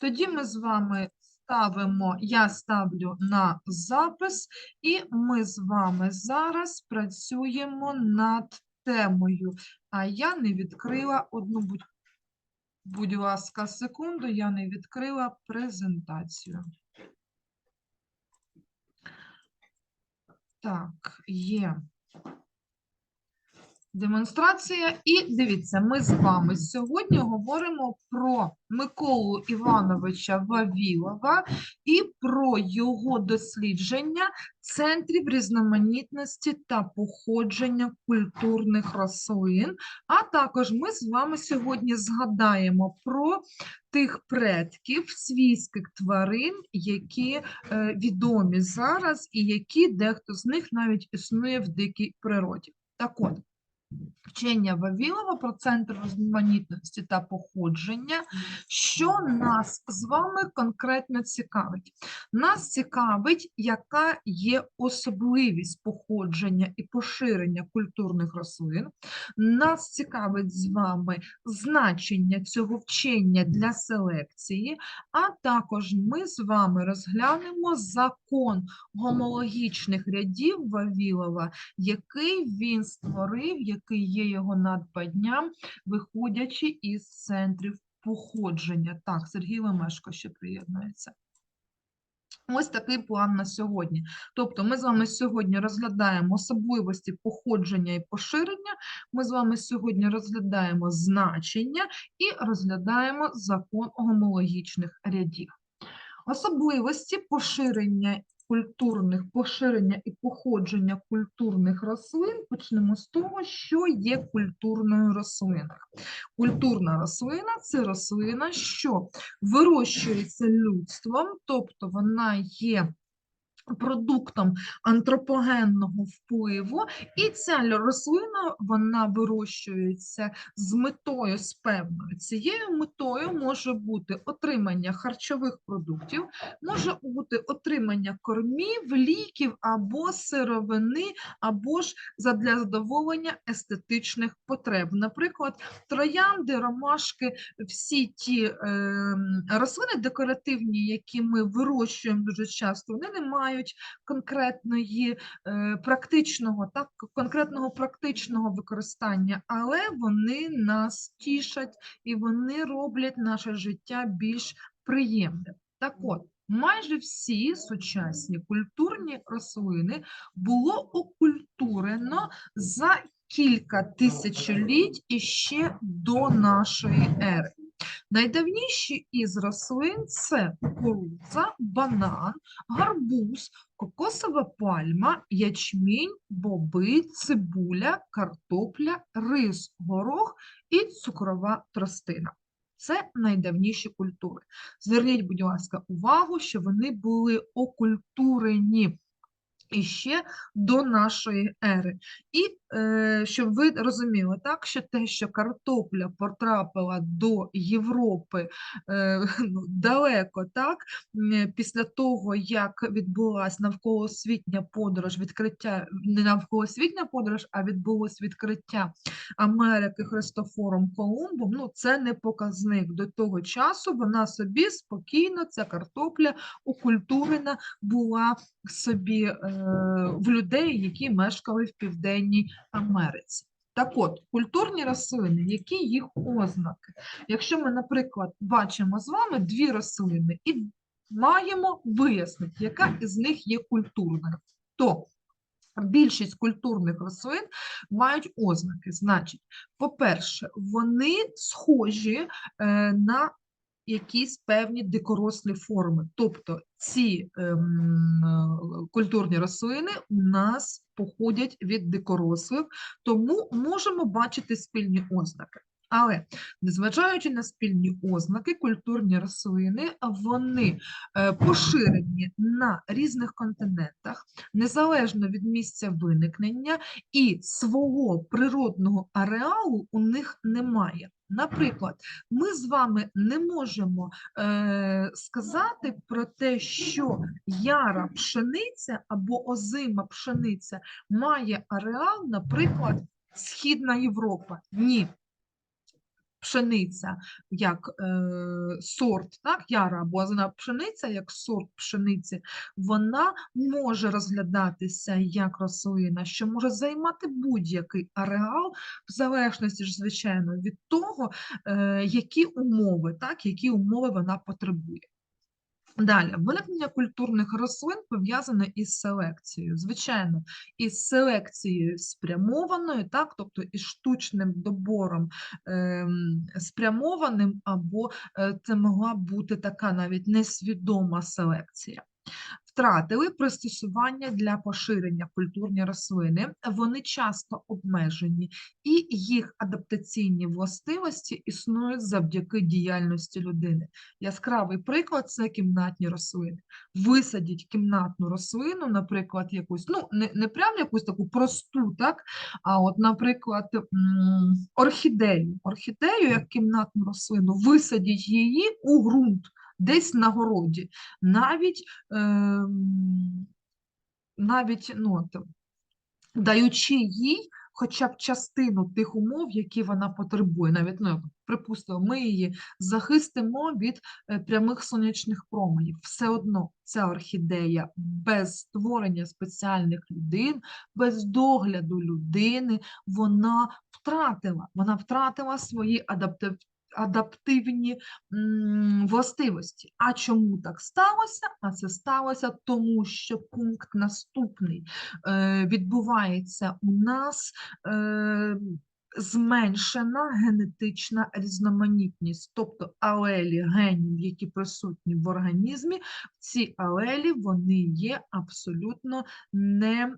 Тоді ми з вами ставимо, я ставлю на запис, і ми з вами зараз працюємо над темою. А я не відкрила одну, будь, будь ласка, секунду, я не відкрила презентацію. Так, є демонстрація. І дивіться, ми з вами сьогодні говоримо про Миколу Івановича Вавілова і про його дослідження центрів різноманітності та походження культурних рослин. А також ми з вами сьогодні згадаємо про тих предків свійських тварин, які е, відомі зараз, і які дехто з них навіть існує в дикій природі. Так от, вчення Вавілова про центр різноманітності та походження, що нас з вами конкретно цікавить? Нас цікавить, яка є особливість походження і поширення культурних рослин. Нас цікавить з вами значення цього вчення для селекції, а також ми з вами розглянемо закон гомологічних рядів Вавілова, який він створив, який є його надбанням, виходячи із центрів походження. Так, Сергій Лемешко ще приєднується. Ось такий план на сьогодні. Тобто ми з вами сьогодні розглядаємо особливості походження і поширення, ми з вами сьогодні розглядаємо значення і розглядаємо закон гомологічних рядів. Особливості поширення культурних, поширення і походження культурних рослин почнемо з того, що є культурною рослиною. Культурна рослина це рослина, що вирощується людством, тобто вона є продуктом антропогенного впливу, і ця рослина вона вирощується з метою з певною. Цією метою може бути отримання харчових продуктів, може бути отримання кормів, ліків або сировини, або ж задля задоволення естетичних потреб. Наприклад, троянди, ромашки, всі ті ем, рослини декоративні, які ми вирощуємо дуже часто, вони не мають конкретної е, практичного, так, конкретного практичного використання, але вони нас тішать і вони роблять наше життя більш приємним. Так от, майже всі сучасні культурні рослини було окультурено за кілька тисячоліть іще до нашої ери. Найдавніші із рослин це кукурудза, банан, гарбуз, кокосова пальма, ячмінь, боби, цибуля, картопля, рис, горох і цукрова тростина. Це найдавніші культури. Зверніть, будь ласка, увагу, що вони були окультурені іще до нашої ери. І щоб ви розуміли, так, що те, що картопля потрапила до Європи е, ну, далеко, так, після того, як відбулася навколосвітня подорож, відкриття, не навколосвітня подорож, а відбулось відкриття Америки Христофором Колумбом, ну, це не показник. До того часу вона собі спокійно, ця картопля окультурена була собі е, в людей, які мешкали в Південній Америці. Так от, культурні рослини, які їх ознаки? Якщо ми, наприклад, бачимо з вами дві рослини і маємо вияснити, яка із них є культурною, то більшість культурних рослин мають ознаки. Значить, по-перше, вони схожі е, на якісь певні дикорослі форми. Тобто ці ем, культурні рослини у нас походять від дикорослих, тому можемо бачити спільні ознаки. Але незважаючи на спільні ознаки, культурні рослини вони е, поширені на різних континентах, незалежно від місця виникнення, і свого природного ареалу у них немає. Наприклад, ми з вами не можемо е, сказати про те, що яра пшениця або озима пшениця має ареал, наприклад, Східна Європа. Ні. Пшениця як е, сорт, так, яра або озина пшениця як сорт пшениці, вона може розглядатися як рослина, що може займати будь-який ареал, в залежності звичайно, від того, е, які умови, так, які умови вона потребує. Далі, виникнення культурних рослин пов'язане із селекцією. Звичайно, із селекцією спрямованою, так, тобто із штучним добором е, спрямованим, або е, це могла бути така навіть несвідома селекція. Втратили пристосування для поширення культурні рослини, вони часто обмежені, і їх адаптаційні властивості існують завдяки діяльності людини. Яскравий приклад це кімнатні рослини. Висадіть кімнатну рослину, наприклад, якусь, ну, не, не прям якусь таку просту, так, а от, наприклад, орхідею. Орхідею, як кімнатну рослину, висадіть її у ґрунт, десь на городі. Навіть, ем, навіть ну, от, даючи їй хоча б частину тих умов, які вона потребує. Навіть, ну, припустимо, ми її захистимо від е, прямих сонячних променів. Все одно ця орхідея без створення спеціальних людин, без догляду людини, вона втратила, вона втратила свої адаптив, адаптивні властивості. А чому так сталося? А це сталося тому, що пункт наступний е, відбувається у нас. Е, Зменшена генетична різноманітність, тобто алелі генів, які присутні в організмі, ці алелі вони є абсолютно не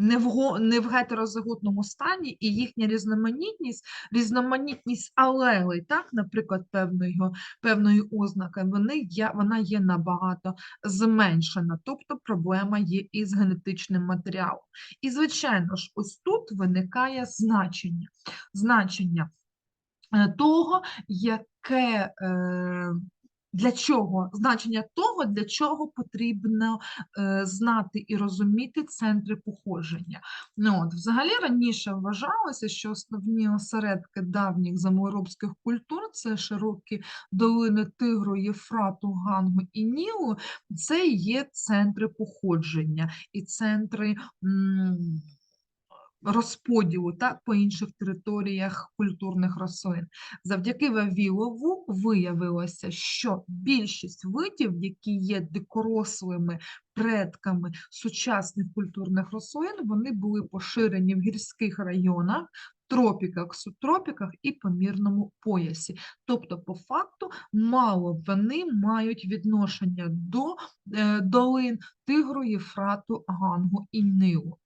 не в, не в гетерозиготному стані, і їхня різноманітність, різноманітність алелей, так, наприклад, певної, певної ознаки, вони є, вона є набагато зменшена, тобто проблема є із генетичним матеріалом. І, звичайно ж, ось тут виникає значення. Значення е, того, яке е, для чого значення того, для чого потрібно е, знати і розуміти центри походження. Ну, от, Взагалі раніше вважалося, що основні осередки давніх землеробських культур це широкі долини Тигру, Єфрату, Гангу і Нілу, це є центри походження і центри. м, розподілу так, по інших територіях культурних рослин. Завдяки Вавілову виявилося, що більшість видів, які є дикорослими предками сучасних культурних рослин, вони були поширені в гірських районах. Тропіках, субтропіках і помірному поясі. Тобто, по факту, мало вони мають відношення до е, долин Тигру, Єфрату, Гангу і Нилу.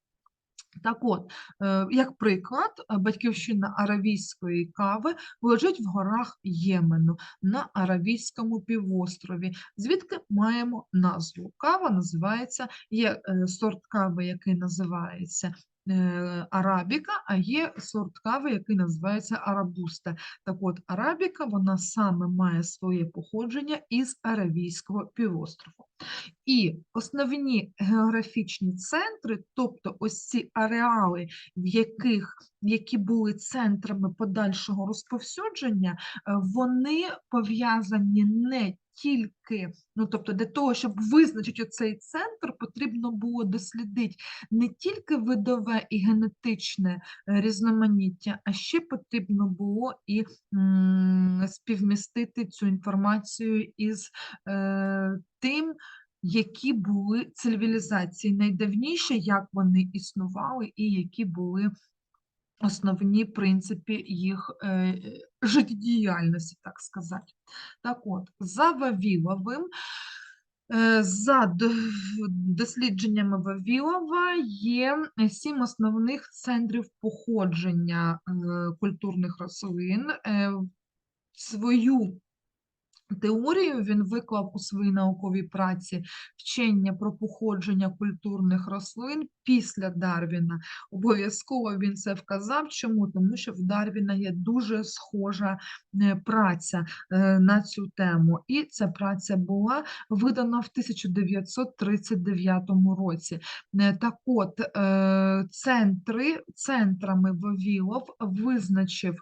Так от, е, як приклад, е, батьківщина аравійської кави лежить в горах Ємену на Аравійському півострові, звідки маємо назву. Кава називається, є е, сорт кави, який називається арабіка, а є сорт кави, який називається арабуста. Так от, арабіка, вона саме має своє походження із Аравійського півострову. І основні географічні центри, тобто ось ці ареали, в яких, які були центрами подальшого розповсюдження, е, вони пов'язані не тільки, ну тобто для того, щоб визначити цей центр, потрібно було дослідити не тільки видове і генетичне е, різноманіття, а ще потрібно було і співмістити цю інформацію із е, тим, які були цивілізації. Найдавніші, як вони існували, і які були основні принципи їх е, життєдіяльності, так сказати. Так от, за Вавіловим, е, за дослідженнями Вавілова є сім основних центрів походження е, культурних рослин. Е, Свою Теорію він виклав у своїй науковій праці вчення про походження культурних рослин після Дарвіна. Обов'язково він це вказав. Чому? Тому що в Дарвіна є дуже схожа е, праця е, на цю тему. І ця праця була видана в 1939 році. Е, Так от, центри, центрами Вавілов визначив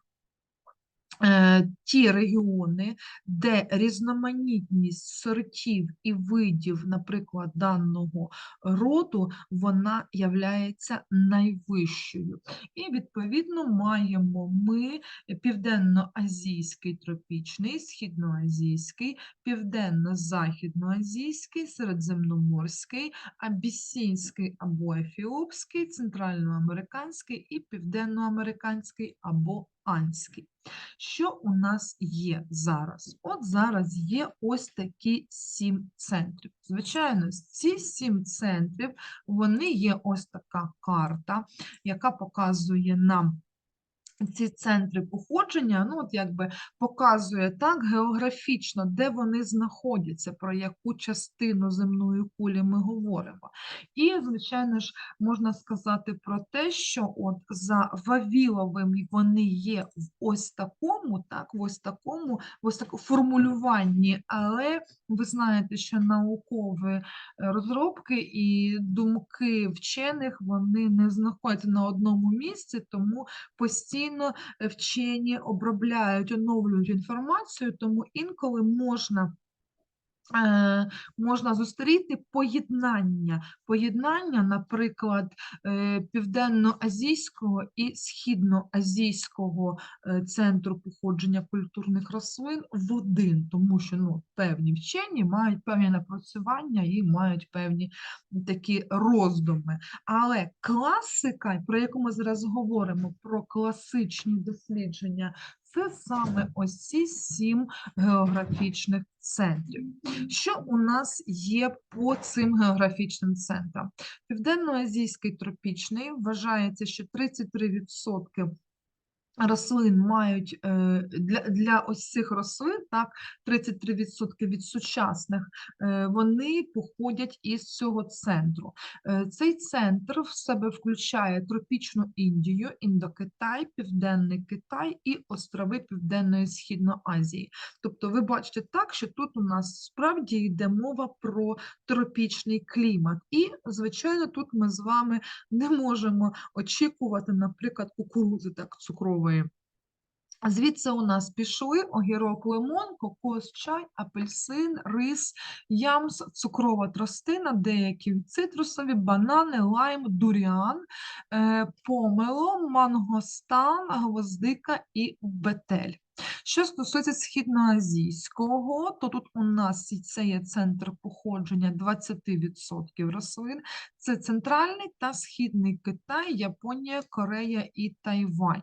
ті регіони, де різноманітність сортів і видів, наприклад, даного роду, вона являється найвищою. І, відповідно, маємо ми південно-азійський тропічний, східноазійський, південно-західноазійський, середземноморський, абісінський або ефіопський, центральноамериканський і південноамериканський або анський. Що у нас є зараз? От зараз є ось такі сім центрів. Звичайно, ці сім центрів, вони є ось така карта, яка показує нам ці центри походження, ну, от якби показує так географічно, де вони знаходяться, про яку частину земної кулі ми говоримо. І, звичайно ж, можна сказати про те, що от за Вавіловим вони є в ось такому, так, в ось такому, в ось такому формулюванні, але ви знаєте, що наукові е, розробки і думки вчених вони не знаходяться на одному місці, тому постійно е, вчені обробляють, оновлюють інформацію, тому інколи можна. Е, Можна зустріти поєднання, поєднання, наприклад, е, південно-азійського і східноазійського е, центру походження культурних рослин в один, тому що ну, певні вчені мають певні напрацювання і мають певні такі роздуми. Але класика, про яку ми зараз говоримо, про класичні дослідження, це саме ось ці сім географічних центрів. Що у нас є по цим географічним центрам? Південно-азійський тропічний вважається, що 33% рослин мають е, для, для ось цих рослин, так, 33% від сучасних, е, вони походять із цього центру. Е, Цей центр в себе включає тропічну Індію, Індокитай, Південний Китай і острови Південної Східної Азії. Тобто, ви бачите так, що тут у нас справді йде мова про тропічний клімат. І, звичайно, тут ми з вами не можемо очікувати, наприклад, кукурудзи так цукрової. А Звідси у нас пішли огірок, лимон, кокос, чай, апельсин, рис, ямс, цукрова тростина, деякі цитрусові, банани, лайм, дуріан, е, помело, мангостан, гвоздика і бетель. Що стосується східноазійського, то тут у нас це є центр походження 20% рослин. Це центральний та східний Китай, Японія, Корея і Тайвань.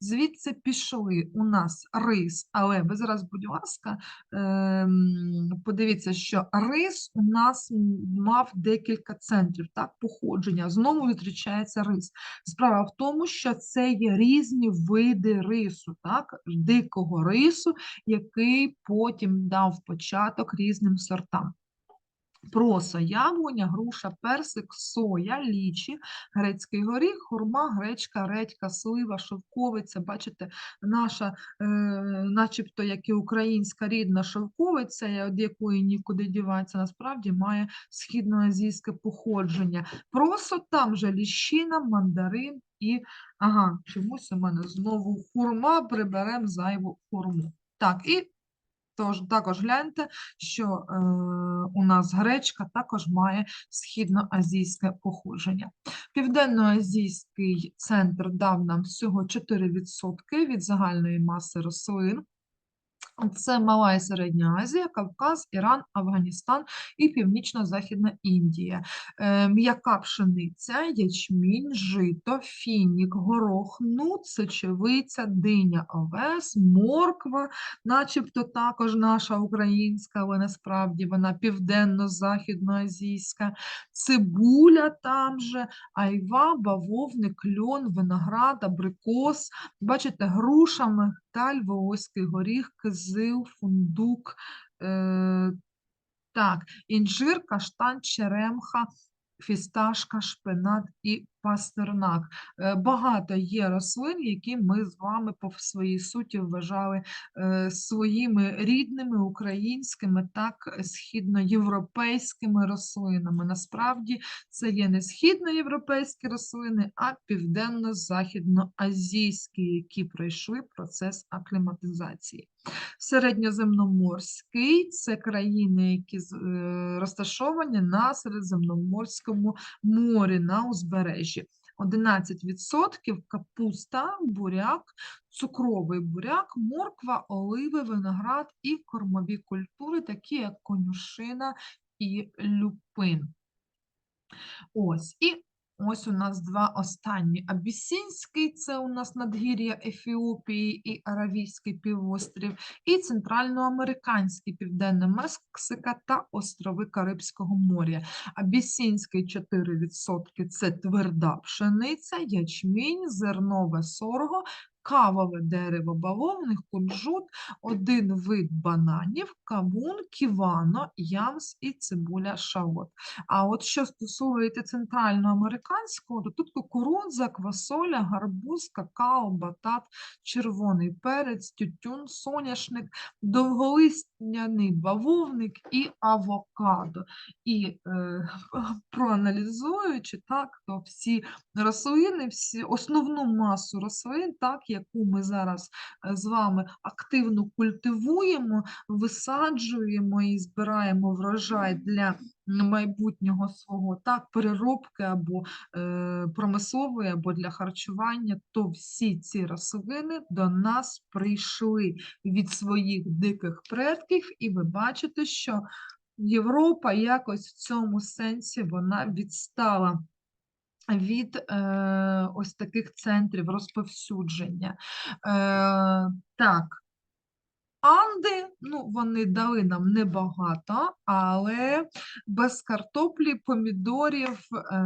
Звідси пішли у нас рис, але ви зараз, будь ласка, ем, подивіться, що рис у нас мав декілька центрів так, походження. Знову зустрічається рис. Справа в тому, що це є різні види рису, так, дикого рису, який потім дав початок різним сортам. Проса, яблуня, груша, персик, соя, лічі, грецький горіх, хурма, гречка, редька, слива, шовковиця. Бачите, наша, е, начебто, як і українська рідна шовковиця, від якої нікуди дівається, насправді має східноазійське походження. Просо там же ліщина, мандарин і, ага, чомусь у мене знову хурма, приберемо зайву хурму. Так, і Тож також гляньте, що е, у нас гречка також має східноазійське походження. Південноазійський центр дав нам всього 4% від загальної маси рослин. Це Мала і Середня Азія, Кавказ, Іран, Афганістан і Північно-Західна Індія. М'яка пшениця, ячмінь, жито, фінік, горох, нут, сочевиця, диня, овес, морква, начебто також наша українська, але насправді вона південно-західноазійська, цибуля там же, айва, бавовник, льон, виноград, абрикос. Бачите, груша, мигдаль, волоський горіх, кизил фундук, е, так, інжир, каштан, черемха, фісташка, шпинат і пастернак. Е, Багато є рослин, які ми з вами по своїй суті вважали е, своїми рідними українськими, так східноєвропейськими рослинами. Насправді це є не східноєвропейські рослини, а південно-західноазійські, які пройшли процес акліматизації. Середньоземноморський це країни, які е, розташовані на Середземноморському морі на узбережжі. 11% капуста, буряк, цукровий буряк, морква, оливи, виноград і кормові культури, такі як конюшина і люпин. Ось. І ось у нас два останні. Абісінський це у нас надгір'я Ефіопії і Аравійський півострів, і центральноамериканський Південна Мексика та острови Карибського моря. Абісінський 4% це тверда пшениця, ячмінь, зернове сорго, кавове дерево, бавовних, кунжут, один вид бананів, кавун, ківано, ямс і цибуля шалот. А от що стосується центральноамериканського, то тут кукурудза, квасоля, гарбуз, какао, батат, червоний перець, тютюн, соняшник, довголистняний бавовник і авокадо. І е, проаналізуючи так, то всі рослини, всі, основну масу рослин, так, яку ми зараз е, з вами активно культивуємо, висаджуємо і збираємо врожай для майбутнього свого так, переробки або е, промислової, або для харчування, то всі ці рослини до нас прийшли від своїх диких предків, і ви бачите, що Європа якось в цьому сенсі вона відстала від е, ось таких центрів розповсюдження. Е, так, Анди, ну, вони дали нам небагато, але без картоплі, помідорів, е,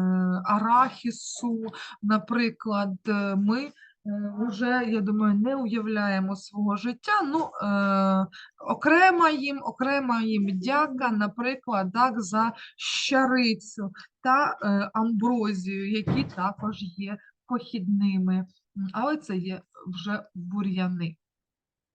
арахісу, наприклад, ми вже, я думаю, не уявляємо свого життя. Ну, е, окрема їм, окрема їм дяка, наприклад, так, за щарицю та е, амброзію, які також є похідними, але це є вже бур'яни.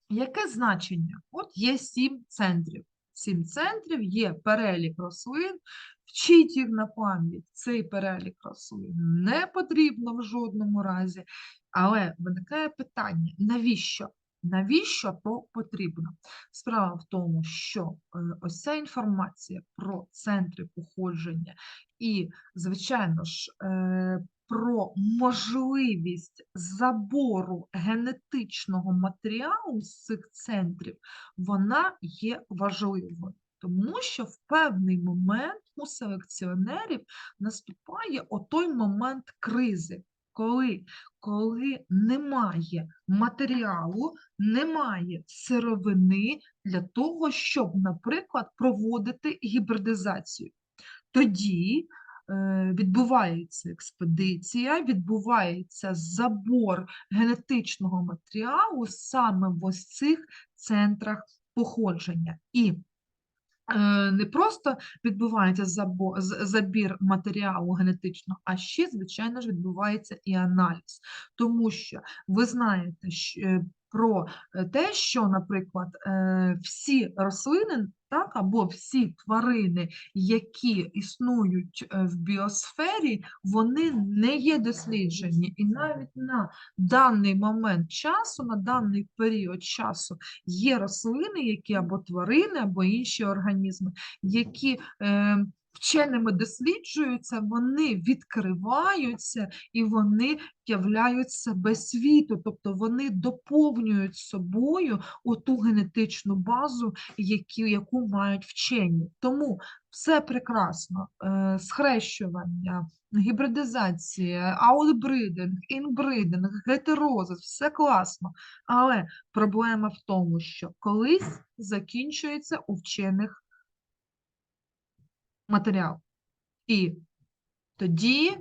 Яке значення? От є сім центрів. Сім центрів є перелік рослин. Вчіть їх на пам'ять. Цей перелік рослин не потрібно в жодному разі. Але виникає питання: навіщо? Навіщо то потрібно? Справа в тому, що е, ось ця інформація про центри походження і, звичайно ж, е, про можливість забору генетичного матеріалу з цих центрів, вона є важливою. Тому що в певний момент у селекціонерів наступає отой момент кризи, коли, коли немає матеріалу, немає сировини для того, щоб, наприклад, проводити гібридизацію. Тоді відбувається експедиція, відбувається забор генетичного матеріалу саме в ось цих центрах походження. І е, не просто відбувається забір матеріалу генетичного, а ще, звичайно ж, відбувається і аналіз. Тому що ви знаєте що, е, про е, те, що, наприклад, е, всі рослини, так, або всі тварини, які існують е, в біосфері, вони не є досліджені. І навіть на даний момент часу, на даний період часу, є рослини, які або тварини, або інші організми, які е, вченими досліджуються, вони відкриваються і вони являють себе світу, тобто вони доповнюють собою оту генетичну базу, яку мають вчені. Тому все прекрасно, е, схрещування, гібридизація, аутбридинг, інбридинг, гетерозис, все класно. Але проблема в тому, що колись закінчується у вчених матеріал. І тоді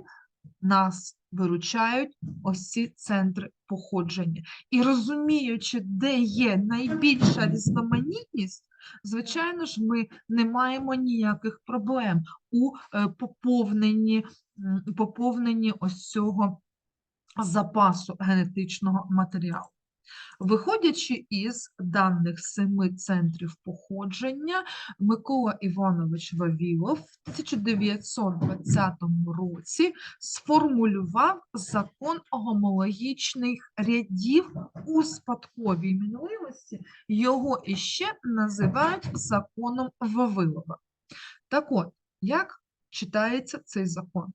нас виручають ось ці центри походження. І розуміючи, де є найбільша різноманітність, звичайно ж, ми не маємо ніяких проблем у е, поповненні, поповненні ось цього запасу генетичного матеріалу. Виходячи із даних семи центрів походження, Микола Іванович Вавілов в 1920 році сформулював закон гомологічних рядів у спадковій мінливості. Його іще називають законом Вавилова. Так от, як читається цей закон?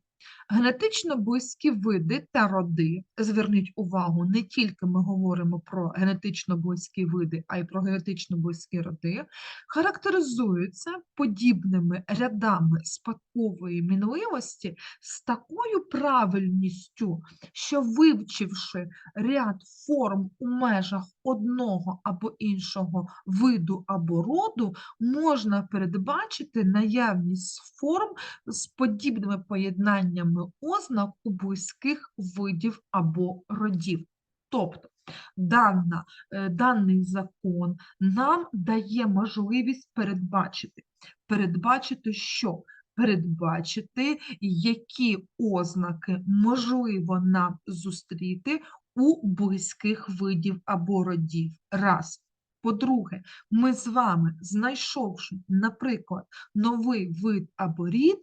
Генетично близькі види та роди, зверніть увагу, не тільки ми говоримо про генетично близькі види, а й про генетично близькі роди, характеризуються подібними рядами спадкової мінливості з такою правильністю, що вивчивши ряд форм у межах одного або іншого виду або роду, можна передбачити наявність форм з подібними поєднаннями ознак у близьких видів або родів. Тобто дана, е, даний закон нам дає можливість передбачити. Передбачити що? Передбачити, які ознаки можливо нам зустріти у близьких видів або родів. Раз. По-друге, ми з вами, знайшовши, наприклад, новий вид або рід,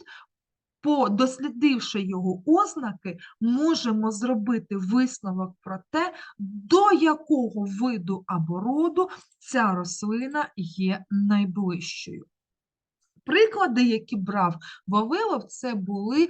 дослідивши його ознаки, можемо зробити висновок про те, до якого виду або роду ця рослина є найближчою. Приклади, які брав Вавилов, це були е,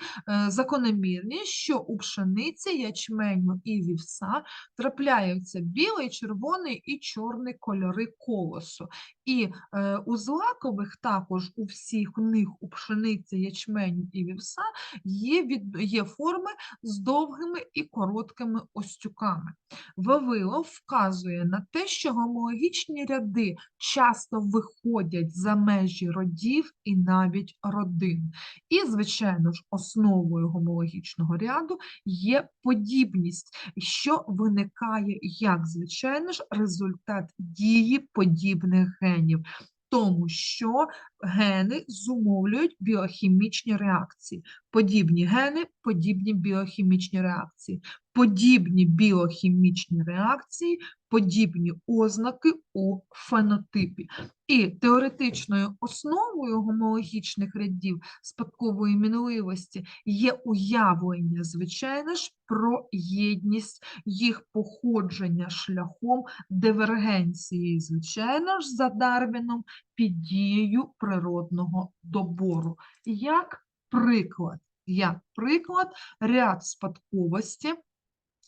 закономірні, що у пшениці, ячменю і вівса трапляються білий, червоний і чорний кольори колосу. І е, у злакових також у всіх них у пшениці, ячменю і вівса є, від, є форми з довгими і короткими остюками. Вавилов вказує на те, що гомологічні ряди часто виходять за межі родів і навіть родин. І, звичайно ж, основою гомологічного ряду є подібність, що виникає як, звичайно ж, результат дії подібних генів. Тому що гени зумовлюють біохімічні реакції. Подібні гени, подібні біохімічні реакції. Подібні біохімічні реакції, подібні ознаки у фенотипі. І теоретичною основою гомологічних рядів спадкової мінливості є уявлення, звичайно ж, про єдність їх походження шляхом дивергенції, звичайно ж, за Дарвіном під дією природного добору. Як приклад, як приклад, ряд спадковості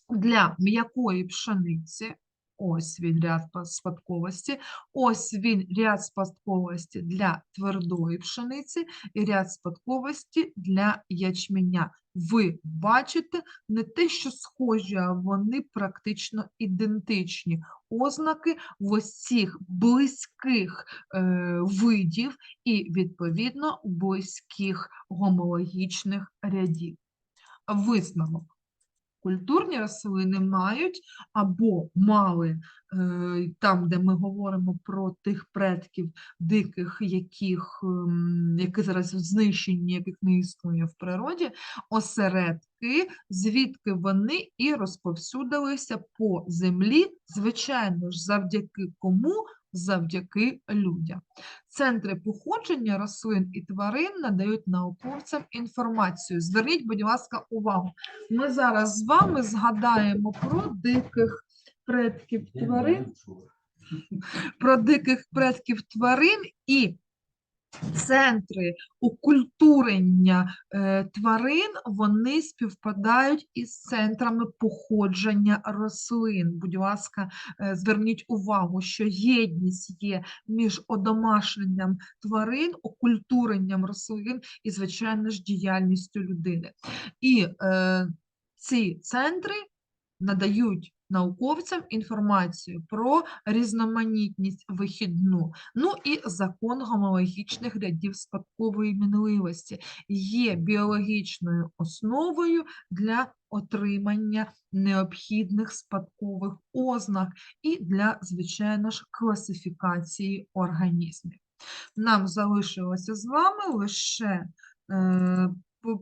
для м'якої пшениці, ось він ряд спадковості, ось він ряд спадковості для твердої пшениці і ряд спадковості для ячменя. Ви бачите не те, що схожі, а вони практично ідентичні ознаки в ось близьких е, видів і, відповідно, близьких гомологічних рядів. Висновок. Культурні рослини мають або мали е, там, де ми говоримо про тих предків диких, яких, ем, які зараз знищені, яких не існує в природі, осередки, звідки вони і розповсюдилися по землі, звичайно ж, завдяки кому? Завдяки людям. Центри походження рослин і тварин надають науковцям інформацію. Зверніть, будь ласка, увагу. Ми зараз з вами згадаємо про диких предків тварин, про диких предків тварин і центри окультурення е, тварин, вони співпадають із центрами походження рослин. Будь ласка, е, зверніть увагу, що єдність є між одомашненням тварин, окультуренням рослин і, звичайно ж, діяльністю людини. І е, ці центри надають науковцям інформацію про різноманітність вихідну. Ну і закон гомологічних рядів спадкової мінливості є біологічною основою для отримання необхідних спадкових ознак і для, звичайно ж, класифікації організмів. Нам залишилося з вами лише е,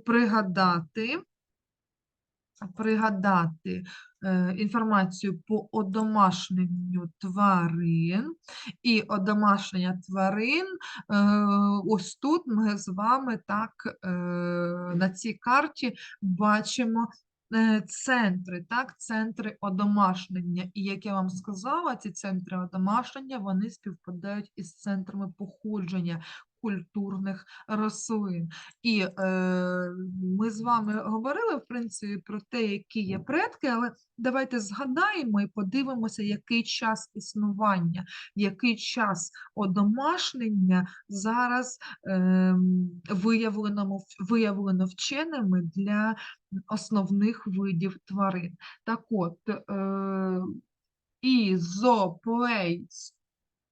пригадати, пригадати інформацію по одомашненню тварин. І одомашнення тварин, е, ось тут ми з вами так е, на цій карті бачимо е, центри, так, центри одомашнення. І як я вам сказала, ці центри одомашнення, вони співпадають із центрами походження культурних рослин. І е, ми з вами говорили, в принципі, про те, які є предки, але давайте згадаємо і подивимося, який час існування, який час одомашнення зараз ем, виявлено, виявлено вченими для основних видів тварин. Так от, е,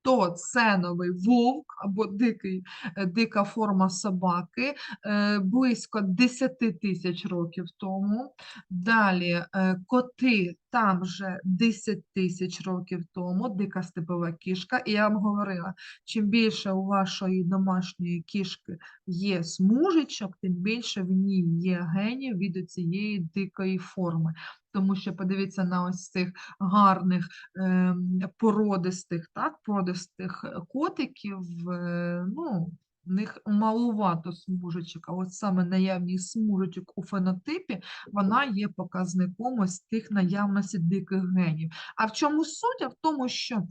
ізоплей новий вовк або дикий, е, дика форма собаки е, близько 10 тисяч років тому. Далі е, коти там же 10 тисяч років тому, дика степова кішка. І я вам говорила, чим більше у вашої домашньої кішки є смужечок, тим більше в ній є генів від цієї дикої форми. Тому що подивіться на ось цих гарних ем, породистих, так, породистих котиків, е, ну, в них малувато смужечок, а от саме наявність смужечок у фенотипі, вона є показником ось тих наявності диких генів. А в чому суть? А в тому, що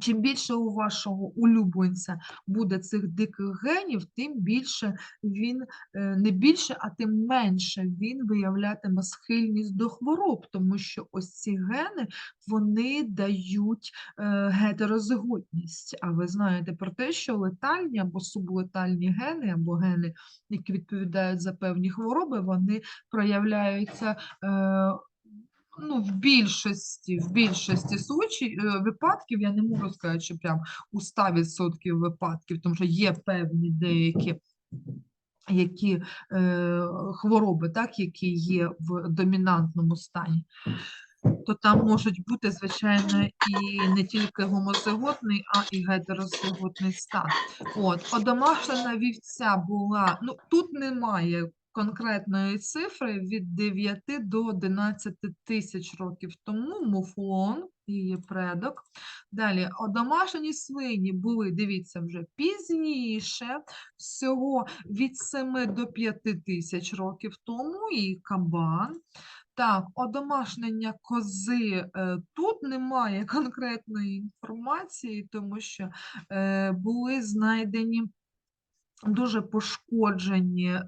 Чим більше у вашого улюбленця буде цих диких генів, тим більше він е, не більше, а тим менше він виявлятиме схильність до хвороб, тому що ось ці гени вони дають е, гетерозиготність. А ви знаєте про те, що летальні або сублетальні гени, або гени, які відповідають за певні хвороби, вони проявляються. Ну, в більшості, в більшості случаїв, е, випадків я не можу сказати, що прям у 100% випадків, тому що є певні деякі які е, хвороби, так, які є в домінантному стані, то там можуть бути, звичайно, і не тільки гомозиготний, а і гетерозиготний стан. От, одомашнена вівця була, ну тут немає конкретної цифри від 9 до 11 тисяч років тому муфлон, її предок. Далі, одомашнені свині були, дивіться, вже пізніше, всього від 7 до 5 тисяч років тому, і кабан. Так, одомашнення кози е, тут немає конкретної інформації, тому що е, були знайдені дуже пошкоджені е,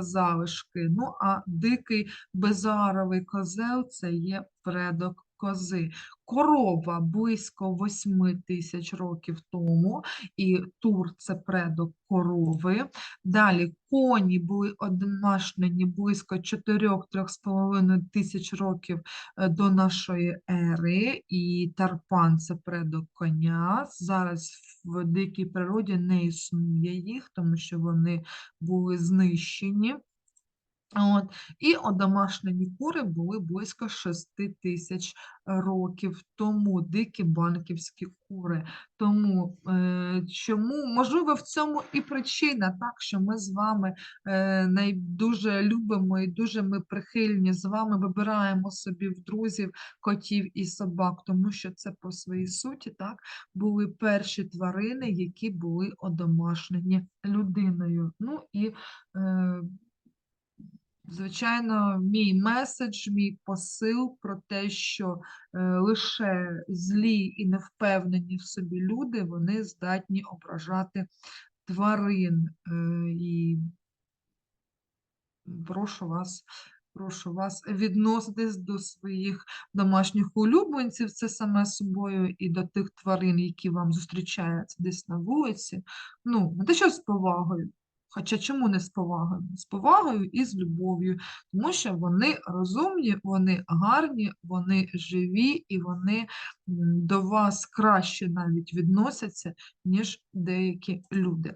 залишки. Ну, а дикий безаровий козел це є предок кози. Корова близько 8 тисяч років тому, і тур це предок корови. Далі коні були одомашнені близько 4-3,5 тисяч років е, до нашої ери, і тарпан це предок коня. Зараз в дикій природі не існує їх, тому що вони були знищені. От. І одомашнені кури були близько 6 тисяч років тому, дикі банківські кури. Тому е, чому, можливо, в цьому і причина, так, що ми з вами е, най, дуже любимо і дуже ми прихильні з вами вибираємо собі в друзів котів і собак, тому що це по своїй суті так, були перші тварини, які були одомашнені людиною. Ну і е, Звичайно, мій меседж, мій посил про те, що е, лише злі і невпевнені в собі люди, вони здатні ображати тварин. Е, і прошу вас, прошу вас відноситись до своїх домашніх улюбленців, це саме собою, і до тих тварин, які вам зустрічаються десь на вулиці. Ну, не те, що з повагою, Хоча чому не з повагою? З повагою і з любов'ю, тому що вони розумні, вони гарні, вони живі і вони до вас краще навіть відносяться, ніж деякі люди.